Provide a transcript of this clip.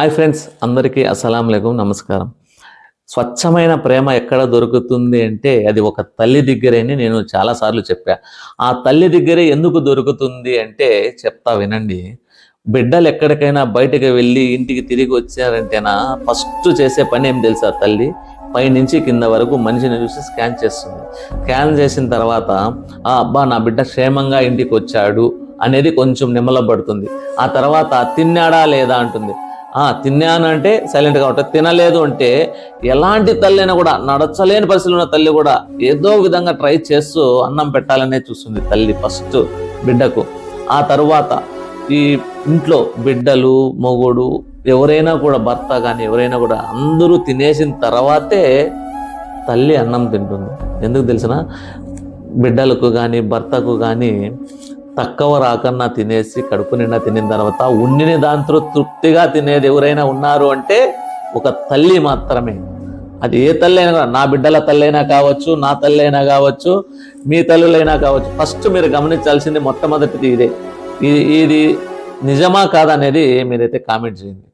Hi friends అందరికీ అస్సలం లేకం నమస్కారం. స్వచ్ఛమైన ప్రేమ ఎక్కడ దొరుకుతుంది అంటే అది ఒక తల్లి దగ్గరేని నేను చాలాసార్లు చెప్పా. ఆ తల్లి దగ్గరే ఎందుకు దొరుకుతుంది అంటే చెప్తా వినండి. బిడ్డలు ఎక్కడికైనా బయటకు వెళ్ళి ఇంటికి తిరిగి వచ్చారంటేనా ఫస్ట్ చేసే పని ఏం తెలుసా తల్లి? పైనుంచి కింద వరకు మనిషిని చూసి స్కాన్ చేస్తుంది. స్కాన్ చేసిన తర్వాత "ఆ, అబ్బా నా బిడ్డ క్షేమంగా ఇంటికి వచ్చాడు అనేది కొంచెం నిమ్మలబడుతుంది. ఆ తర్వాత తిన్నాడా లేదా? అంటుంది. తిన్నాను అంటే సైలెంట్గా ఉంటుంది తినలేదు అంటే ఎలాంటి తల్లి అయినా కూడా నడచలేని పరిస్థితులు ఉన్న తల్లి కూడా ఏదో విధంగా ట్రై చేస్తూ అన్నం పెట్టాలనే చూస్తుంది తల్లి ఫస్ట్ బిడ్డకు. ఆ తరువాత ఈ ఇంట్లో బిడ్డలు మొగుడు ఎవరైనా కూడా భర్త కానీ ఎవరైనా కూడా అందరూ తినేసిన తర్వాతే తల్లి అన్నం తింటుంది. ఎందుకు తెలిసిన? బిడ్డలకు కానీ భర్తకు కానీ తక్కువ రాకన్నా తినేసి కడుపు నిండా తినిన తర్వాత ఉండిన దాంతో తృప్తిగా తినేది ఎవరైనా ఉన్నారు అంటే ఒక తల్లి మాత్రమే. అది ఏ తల్లి అయినా కూడా, నా బిడ్డల తల్లి అయినా కావచ్చు నా తల్లి అయినా కావచ్చు మీ తల్లులైనా కావచ్చు. ఫస్ట్ మీరు గమనించాల్సింది మొట్టమొదటిది ఇదే. ఇది ఇది నిజమా కాదనేది మీరైతే కామెంట్ చేయండి.